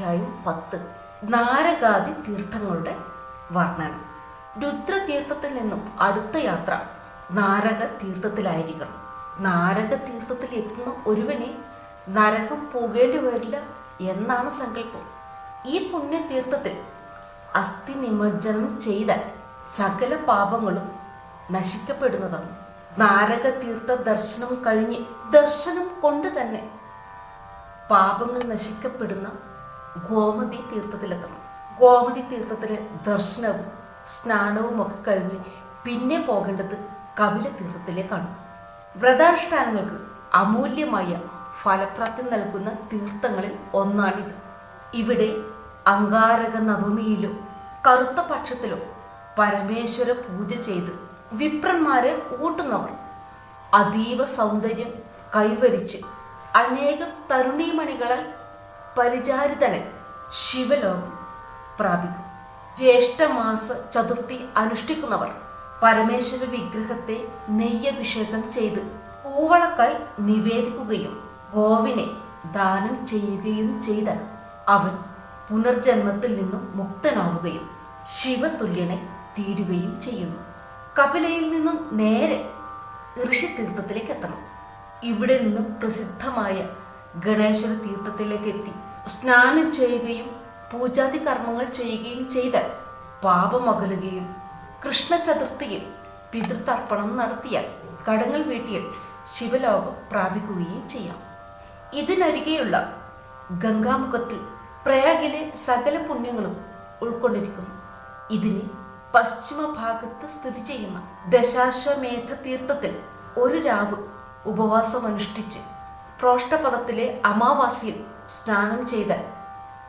അധ്യായം പത്ത്. നാരകാദി തീർത്ഥങ്ങളുടെ വർണനം. രുദ്രതീർത്ഥത്തിൽ നിന്നും അടുത്ത യാത്ര നാരക തീർത്ഥത്തിലായിരിക്കണം നാരക തീർത്ഥത്തിൽ എത്തുന്ന ഒരുവനെ നരകം പോകേണ്ടി വരില്ല എന്നാണ് സങ്കല്പം. ഈ പുണ്യതീർത്ഥത്തിൽ അസ്ഥി നിമജ്ജനം ചെയ്താൽ സകല പാപങ്ങളും നശിക്കപ്പെടുന്നതാണ്. നാരക തീർത്ഥ ദർശനം കഴിഞ്ഞ് ദർശനം കൊണ്ട് തന്നെ പാപങ്ങൾ നശിക്കപ്പെടുന്ന ഗോമതി തീർത്ഥത്തിലെത്തണം. ഗോമതി തീർത്ഥത്തിലെ ദർശനവും സ്നാനവും ഒക്കെ കഴിഞ്ഞ് പിന്നെ പോകേണ്ടത് കപില തീർത്ഥത്തിലേക്കാണ് വ്രതാനുഷ്ഠാനങ്ങൾക്ക് അമൂല്യമായ ഫലപ്രാപ്തി നൽകുന്ന തീർത്ഥങ്ങളിൽ ഒന്നാണിത്. ഇവിടെ അങ്കാരക നവമിയിലോ കറുത്ത പക്ഷത്തിലും പരമേശ്വര പൂജ ചെയ്ത് വിപ്രന്മാരെ ഊട്ടുന്നവർ അതീവ സൗന്ദര്യം കൈവരിച്ച് അനേകം തരുണീമണികളാൽ പരിചാരിതനെ ശിവലോകം പ്രാപിക്കും. ജ്യേഷ്ഠമാസ ചതുർത്ഥി അനുഷ്ഠിക്കുന്നവർ പരമേശ്വര വിഗ്രഹത്തെ നെയ്യഭിഷേകം ചെയ്ത് പൂവളക്കായി നിവേദിക്കുകയും ഗോവിനെ ദാനം ചെയ്യുകയും ചെയ്താൽ അവൻ പുനർജന്മത്തിൽ നിന്നും മുക്തനാവുകയും ശിവതുല്യനെ തീരുകയും ചെയ്യുന്നു. കപിലയിൽ നിന്നും നേരെ ഋഷിതീർത്ഥത്തിലേക്ക് എത്തണം. ഇവിടെ നിന്നും പ്രസിദ്ധമായ ഗണേശ്വര തീർത്ഥത്തിലേക്ക് എത്തി. സ്നാനം ചെയ്യുകയും പൂജാതി കർമ്മങ്ങൾ ചെയ്യുകയും ചെയ്താൽ പാപമകലുകയും കൃഷ്ണ ചതുർത്ഥിയിൽ പിതൃതർപ്പണം നടത്തിയാൽ കടങ്ങൾ വീട്ടിയാൽ ശിവലോകം പ്രാപിക്കുകയും ചെയ്യാം. ഇതിനരികെയുള്ള ഗംഗാമുഖത്തിൽ പ്രയാഗിലെ സകല പുണ്യങ്ങളും ഉൾക്കൊണ്ടിരിക്കുന്നു. ഇതിന് പശ്ചിമ ഭാഗത്ത് സ്ഥിതി ചെയ്യുന്ന ദശാശ്വമേധ തീർത്ഥത്തിൽ ഒരു രാവ് ഉപവാസം അനുഷ്ഠിച്ച് പ്രോഷ്ടപദത്തിലെ അമാവാസിയിൽ സ്നാനം ചെയ്ത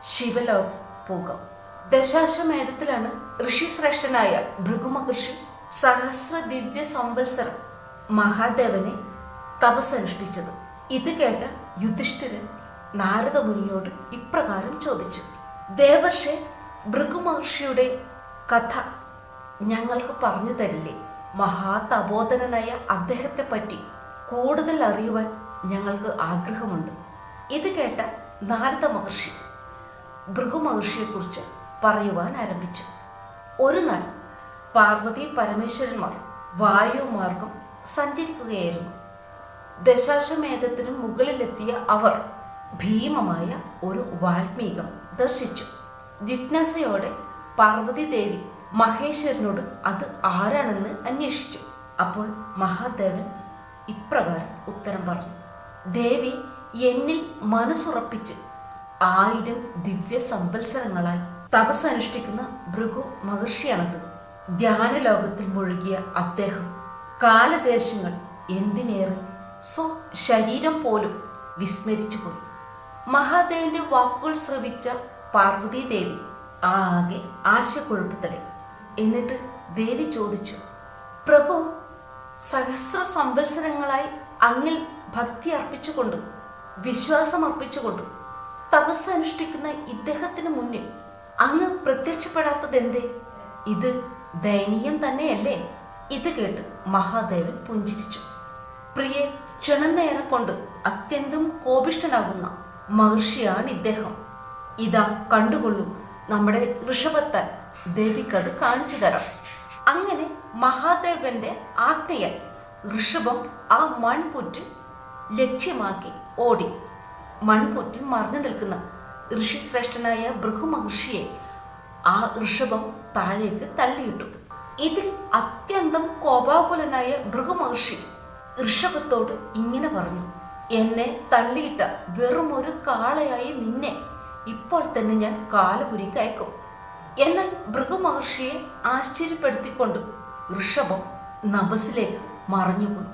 ശിവലോകം പോകാം ദശാശ്വമേധത്തിലാണ് ഋഷിശ്രേഷ്ഠനായ ഭൃഗുമഹർഷി സഹസ്ര ദിവ്യ സംവത്സരം മഹാദേവനെ തപസ്സനുഷ്ഠിച്ചത്. ഇത് കേട്ട യുധിഷ്ഠിരൻ നാരദമുനിയോട് ഇപ്രകാരം ചോദിച്ചു. ദേവർഷെ ഭൃഗുമഹർഷിയുടെ കഥ ഞങ്ങൾക്ക് പറഞ്ഞു തരില്ലേ? മഹാതപോധനായ അദ്ദേഹത്തെ പറ്റി കൂടുതൽ അറിയുവാൻ ഞങ്ങൾക്ക് ആഗ്രഹമുണ്ട്. ഇത് കേട്ട നാരദ മഹർഷി ഭൃഗുമഹർഷിയെക്കുറിച്ച് പറയുവാൻ ആരംഭിച്ചു. ഒരു നാൾ പാർവതി പരമേശ്വരന്മാർ വായുമാർഗം സഞ്ചരിക്കുകയായിരുന്നു. ദശാശമേധത്തിന് മുകളിലെത്തിയ അവർ ഭീമമായ ഒരു വാൽമീകം ദർശിച്ചു. ജിജ്ഞാസയോടെ പാർവതി ദേവി മഹേശ്വരനോട് അത് ആരാണെന്ന് അന്വേഷിച്ചു. അപ്പോൾ മഹാദേവൻ ഇപ്രകാരം ഉത്തരം പറഞ്ഞു. ദേവി എന്നിൽ മനസ്സുറപ്പിച്ച് ആയിരം ദിവ്യ സംവത്സരങ്ങളായി തപസ് അനുഷ്ഠിക്കുന്ന ഭൃഗു മഹർഷിയാണത്. ധ്യാനലോകത്തിൽ മുഴുകിയ അദ്ദേഹം കാലദേശങ്ങൾ എന്തിനേറെ സ്വ ശരീരം പോലും വിസ്മരിച്ചു പോയി മഹാദേവന്റെ വാക്കുകൾ ശ്രവിച്ച പാർവതി ദേവി ആകെ ആശയക്കുഴപ്പത്തിലെ എന്നിട്ട് ദേവി ചോദിച്ചു പ്രഭു സഹസ്ര സംവത്സരങ്ങളായി അങ്ങിൽ ഭക്തി അർപ്പിച്ചുകൊണ്ട് വിശ്വാസം അർപ്പിച്ചുകൊണ്ട് തപസ് അനുഷ്ഠിക്കുന്ന ഇദ്ദേഹത്തിന് മുന്നിൽ അങ്ങ് പ്രത്യക്ഷപ്പെടാത്തത് എന്തേ ഇത് ദയനീയം തന്നെയല്ലേ? ഇത് കേട്ട് മഹാദേവൻ പുഞ്ചിരിച്ചു. പ്രിയെ ക്ഷണനേരം കൊണ്ട് അത്യന്തം കോപിഷ്ഠനാകുന്ന മഹർഷിയാണ് ഇദ്ദേഹം. ഇതാ കണ്ടുകൊള്ളൂ നമ്മുടെ ഋഷഭത്താൻ ദേവിക്കത് കാണിച്ചു തരാം. അങ്ങനെ മഹാദേവന്റെ ആജ്ഞയാൽ ഋഷഭം ആ മൺപുറ്റ് ലക്ഷ്യമാക്കി ഓടി. മൺപൊറ്റിൽ മറിഞ്ഞു നിൽക്കുന്ന ഋഷിശ്രേഷ്ഠനായ ബൃഹുമഹർഷിയെ ആ ഋഷഭം താഴേക്ക് തള്ളിയിട്ടു. ഇതിൽ അത്യന്തം കോപാകുലനായ ഭൃഗുമഹർഷി ഋഷഭത്തോട് ഇങ്ങനെ പറഞ്ഞു എന്നെ തള്ളിയിട്ട വെറും ഒരു കാളയായി നിന്നെ ഇപ്പോൾ തന്നെ ഞാൻ കാലപുരിക്കയക്കും എന്നാൽ ഭൃഗുമഹർഷിയെ ആശ്ചര്യപ്പെടുത്തിക്കൊണ്ട് ഋഷഭം നഭസിലേക്ക് മറഞ്ഞുപോയി.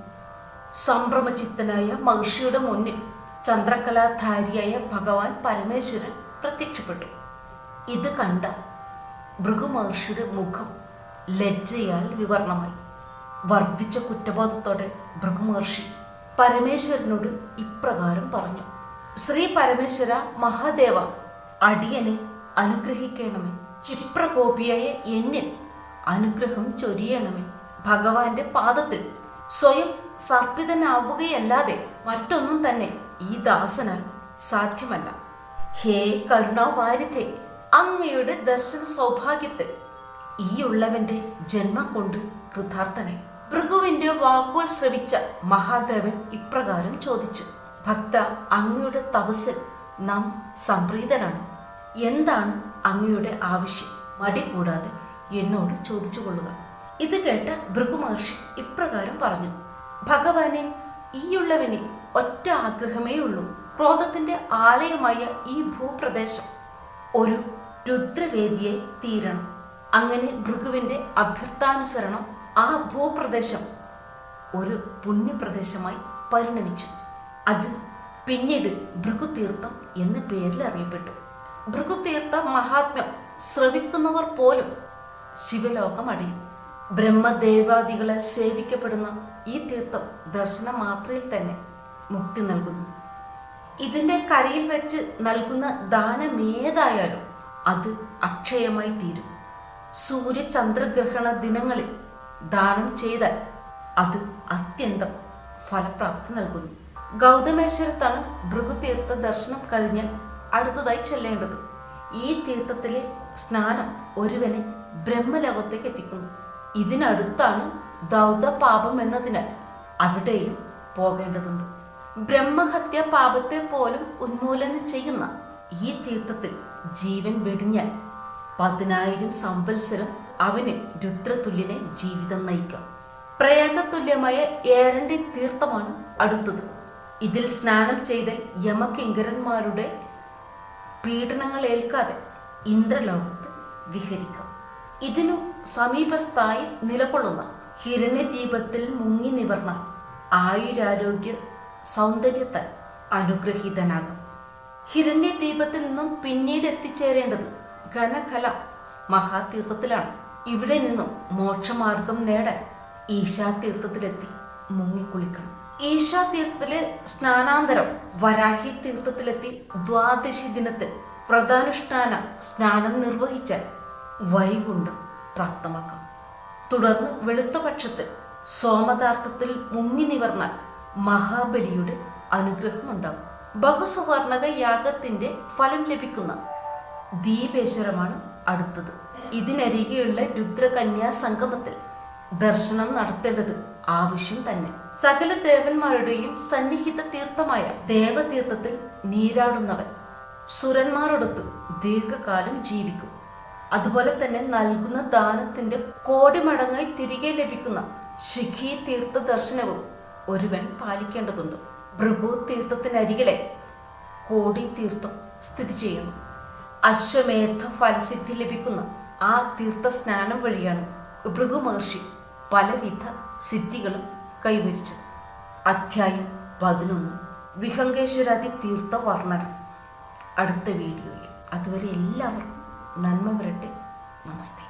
സംഭ്രമചിത്തനായ മഹർഷിയുടെ മുന്നിൽ ചന്ദ്രകലാധാരിയായ ഭഗവാൻ പരമേശ്വരൻ പ്രത്യക്ഷപ്പെട്ടു. ഇത് കണ്ട ഭൃഗുമഹർഷിയുടെ മുഖം ലജ്ജയാൽ വിവരണമായി വർദ്ധിച്ച കുറ്റബോധത്തോടെ ഭൃഗുമഹർഷി പരമേശ്വരനോട് ഇപ്രകാരം പറഞ്ഞു ശ്രീ പരമേശ്വര മഹാദേവ അടിയനെ അനുഗ്രഹിക്കണമേ. ചിപ്രകോപിയായ എന്നിൽ അനുഗ്രഹം ചൊരിയണമേ. ഭഗവാന്റെ പാദത്തിൽ സ്വയം സർപ്പിതനാവുകയല്ലാതെ മറ്റൊന്നും തന്നെ ഈ ദാസനാൽ സാധ്യമല്ല. ഹേ കരുണാവാരിധെ അങ്ങയുടെ ദർശന സൗഭാഗ്യത്തിൽ ഈ ഉള്ളവന്റെ ജന്മം കൊണ്ട് കൃതാർത്ഥനെ. ഭൃഗുവിന്റെ വാക്കുകൾ ശ്രവിച്ച മഹാദേവൻ ഇപ്രകാരം ചോദിച്ചു ഭക്ത അങ്ങയുടെ തപസ്സിൽ നാം സംപ്രീതരാണ്. എന്താണ് അങ്ങയുടെ ആവശ്യം? മടി കൂടാതെ എന്നോട് ചോദിച്ചു കൊള്ളുക ഇത് കേട്ട ഭൃഗുമഹർഷി ഇപ്രകാരം പറഞ്ഞു. ഭഗവാനെ ഈയുള്ളവന് ഒറ്റ ആഗ്രഹമേ ഉള്ളൂ. ക്രോധത്തിന്റെ ആലയമായ ഈ ഭൂപ്രദേശം. ഒരു രുദ്രവേദിയെ തീരണം. അങ്ങനെ ഭൃഗുവിന്റെ അഭ്യർത്ഥാനുസരണം ആ ഭൂപ്രദേശം ഒരു പുണ്യപ്രദേശമായി പരിണമിച്ചു. അത് പിന്നീട് ഭൃഗുതീർത്ഥം എന്ന പേരിൽ അറിയപ്പെട്ടു. ഭൃഗുതീർത്ഥ മഹാത്മ്യം ശ്രവിക്കുന്നവർ പോലും ശിവലോകമടയും ബ്രഹ്മദേവാദികളാൽ സേവിക്കപ്പെടുന്ന ഈ തീർത്ഥം ദർശന മാത്രയിൽ തന്നെ മുക്തി നൽകുന്നു. ഇതിന്റെ കരയിൽ വെച്ച് നൽകുന്ന ദാനമേതായാലും അത് അക്ഷയമായി തീരും. സൂര്യചന്ദ്രഗ്രഹണ ദിനങ്ങളിൽ ദാനം ചെയ്താൽ അത് അത്യന്തം ഫലപ്രാപ്തി നൽകുന്നു. ഗൗതമേശ്വരത്താണ് ഭൃഗുതീർത്ഥ ദർശനം കഴിഞ്ഞ് അടുത്തതായി ചെല്ലേണ്ടത്. ഈ തീർത്ഥത്തിലെ സ്നാനം ഒരുവനെ ബ്രഹ്മലോകത്തേക്ക് എത്തിക്കുന്നു. ഇതിനടുത്താണ് ദൗത പാപം എന്നതിനാൽ അവിടെയും പോകേണ്ടതുണ്ട്. ബ്രഹ്മഹത്യ പാപത്തെ പോലും ഉന്മൂലനം ചെയ്യുന്ന ഈ തീർത്ഥത്തിൽ ജീവൻ വെടിഞ്ഞാൽ പതിനായിരം സംവത്സരം അവന് രുദ്രതുല്യനെ ജീവിതം നയിക്കാം. പ്രയാഗതുല്യമായ ഏരണ്ടി തീർത്ഥമാണ് അടുത്തത്. ഇതിൽ സ്നാനം ചെയ്താൽ യമകിങ്കരന്മാരുടെ പീഡനങ്ങൾ ഏൽക്കാതെ ഇന്ദ്രലോകത്ത് വിഹരിക്കാം. ഇതിനു സമീപസ്ഥായി നിലകൊള്ളുന്ന ഹിരണ്യദീപത്തിൽ മുങ്ങി നിവർന്ന ആയുരാരോഗ്യ സൗന്ദര്യത്താൽ അനുഗ്രഹീതനാകും. ഹിരണ്യദീപത്തിൽ നിന്നും പിന്നീട് എത്തിച്ചേരേണ്ടത് ഘനകല മഹാതീർത്ഥത്തിലാണ്. ഇവിടെ നിന്നും മോക്ഷമാർഗം നേടാൻ ഈശാതീർത്ഥത്തിലെത്തി മുങ്ങിക്കുളിക്കണം. ഈശാതീർത്ഥത്തിലെ സ്നാനാന്തരം വരാഹി തീർത്ഥത്തിലെത്തി ദ്വാദശി ദിനത്തിൽ വ്രതാനുഷ്ഠാന സ്നാനം നിർവഹിച്ചാൽ വൈകുണ്ഠം പ്രാപ്തമാക്കാം. തുടർന്ന് വെളുത്ത പക്ഷത്തിൽ സോമദാർത്ഥത്തിൽ മുങ്ങി നിവർന്നാൽ മഹാബലിയുടെ അനുഗ്രഹമുണ്ടാകും. ബഹുസുവർണക യാഗത്തിന്റെ ഫലം ലഭിക്കുന്ന ദീപേശ്വരമാണ് അടുത്തത്. ഇതിനരികെയുള്ള രുദ്രകന്യാ സംഗമത്തിൽ ദർശനം നടത്തേണ്ടത് ആവശ്യം തന്നെ. സകല ദേവന്മാരുടെയും സന്നിഹിത തീർത്ഥമായ ദേവതീർത്ഥത്തിൽ നീരാടുന്നവൻ സുരന്മാരോടൊത്ത് ദീർഘകാലം ജീവിക്കും. അതുപോലെ തന്നെ നൽകുന്ന ദാനത്തിന്റെ കോടി മടങ്ങായി തിരികെ ലഭിക്കുന്ന ശിഖി തീർത്ഥ ദർശനവും ഒരുവൻ പാലിക്കേണ്ടതുണ്ട്. ഭൃഗു തീർത്ഥത്തിനരികിലെ കോടി തീർത്ഥം സ്ഥിതി ചെയ്യുന്നു. അശ്വമേധ ഫലസിദ്ധി ലഭിക്കുന്ന ആ തീർത്ഥ സ്നാനം വഴിയാണ് ഭൃഗു മഹർഷി പലവിധ സിദ്ധികളും കൈവരിച്ചത്. അധ്യായം പതിനൊന്ന്. വിഹങ്കേശ്വരാതി തീർത്ഥ വർണനം അടുത്ത വീഡിയോയിൽ. അതുവരെ എല്ലാവർക്കും നന്മ വരട്ടെ. നമസ്തേ.